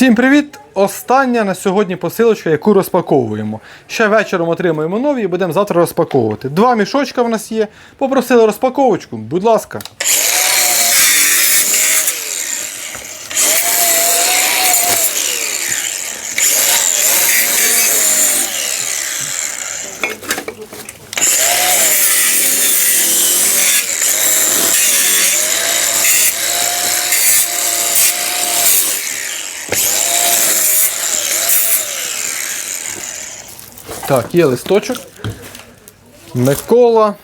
Всім привіт! Остання на сьогодні посилочка, яку розпаковуємо. Ще вечором отримуємо нові і будемо завтра розпаковувати. Два мішочка в нас є. Попросили розпаковочку. Будь ласка. Так, є листочок. Микола.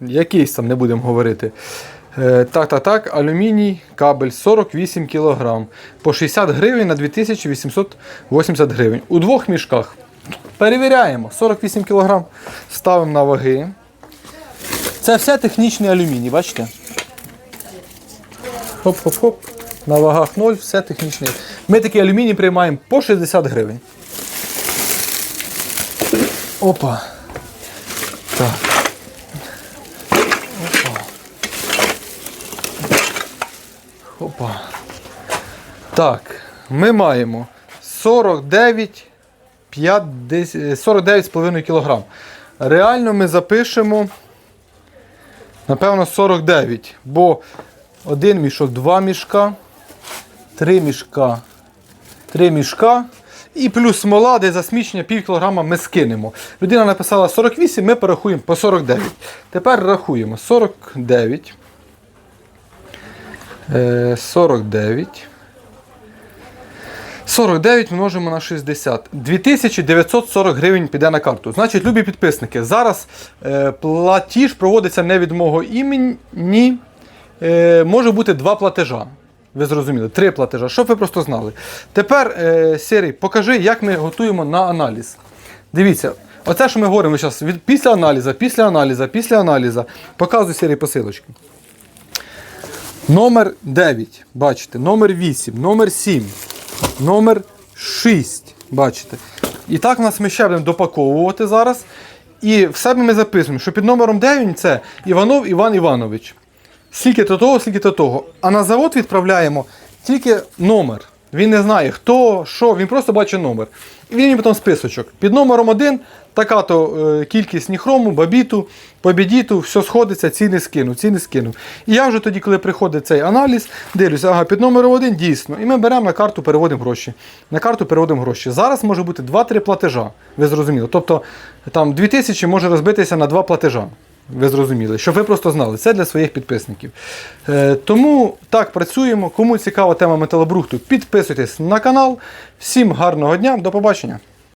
Якийсь там не будемо говорити. Е, так, так, так, алюміній, кабель 48 кг. По 60 гривень на 2880 гривень. У двох мішках. Перевіряємо. 48 кг. Ставимо на ваги. Це все технічний алюміній, бачите? Хоп-хоп-хоп. На вагах 0, все технічний. Ми такий алюміній приймаємо по 60 гривень. Опа. Так. Опа. Опа. Так, ми маємо 49 49,5 кг. Реально ми запишемо, напевно, 49, бо один мішок, два мішка, три мішка, три мішка. І плюс смола, де засмічення пів кілограма ми скинемо. Людина написала 48, ми порахуємо по 49. Тепер рахуємо 49. Е, 49. 49 множимо на 60. 2940 гривень піде на карту. Значить, любі підписники, зараз е, платіж проводиться не від мого імені. Е, може бути два платежа. Ви зрозуміли, три платежа, щоб ви просто знали. Тепер, е, Сірий, покажи, як ми готуємо на аналіз. Дивіться, оце, що ми говоримо зараз, від, після аналізу, після аналізу, після аналізу. Показую Сірий посилочки. Номер 9, бачите, номер 8, номер 7, номер 6. Бачите. І так нас ми ще будемо допаковувати зараз. І в себе ми записуємо, що під номером 9 це Іванов Іван Іванович. Скільки то того, скільки то того. А на завод відправляємо тільки номер. Він не знає, хто, що, він просто бачить номер. І він їм потім списочок. Під номером 1 така-то е, кількість ніхрому, бабіту, побідіту, все сходиться, ціни скинув, ціни скинув. І я вже тоді, коли приходить цей аналіз, дивлюся, ага, під номером 1 дійсно. І ми беремо на карту, переводимо гроші. На карту переводимо гроші. Зараз може бути 2-3 платежа. Ви зрозуміли. Тобто там 2000 може розбитися на 2 платежа. Ви зрозуміли, щоб ви просто знали, це для своїх підписників. Е, тому так працюємо. Кому цікава тема металобрухту, підписуйтесь на канал. Всім гарного дня, до побачення.